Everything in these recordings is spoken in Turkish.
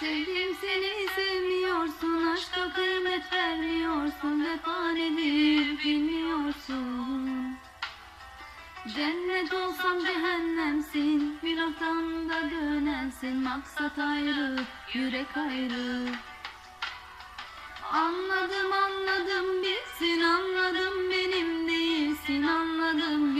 Sevdim seni sevmiyorsun Aşka kıymet vermiyorsun Vefa nedir bilmiyorsun. Cennet olsam cehennemsin Günahtan da dönersin Maksat ayrı, yürek ayrı. Anladım anladım bilsin Anladım benim değilsin Anladım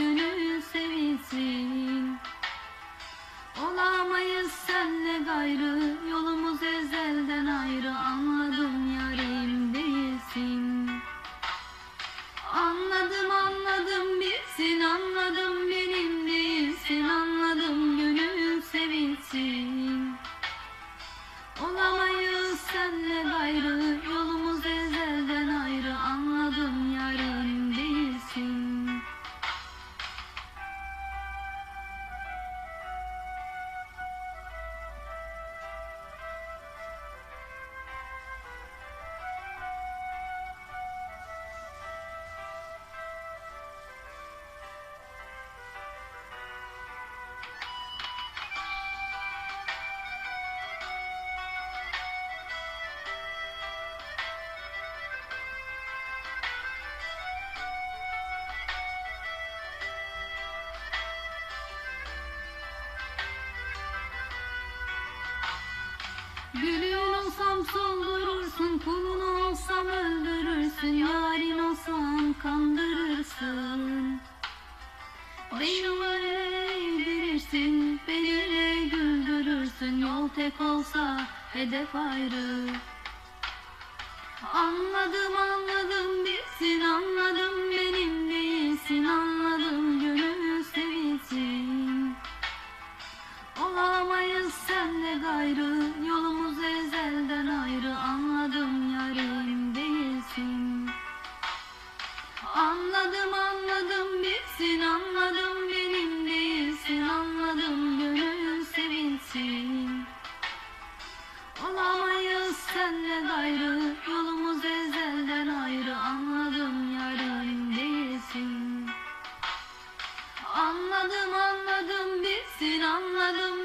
Gülün olsam soldurursun, kulun olsam öldürürsün, yarin olsam kandırırsın. Başımı eğdirirsin, beni güldürürsün, yol tek olsa hedef ayrı. Anladım anladım bilsin anladım ayrı Yolumuz ezelden ayrı Anladım yarın değilsin. Anladım anladım bilsin anladım.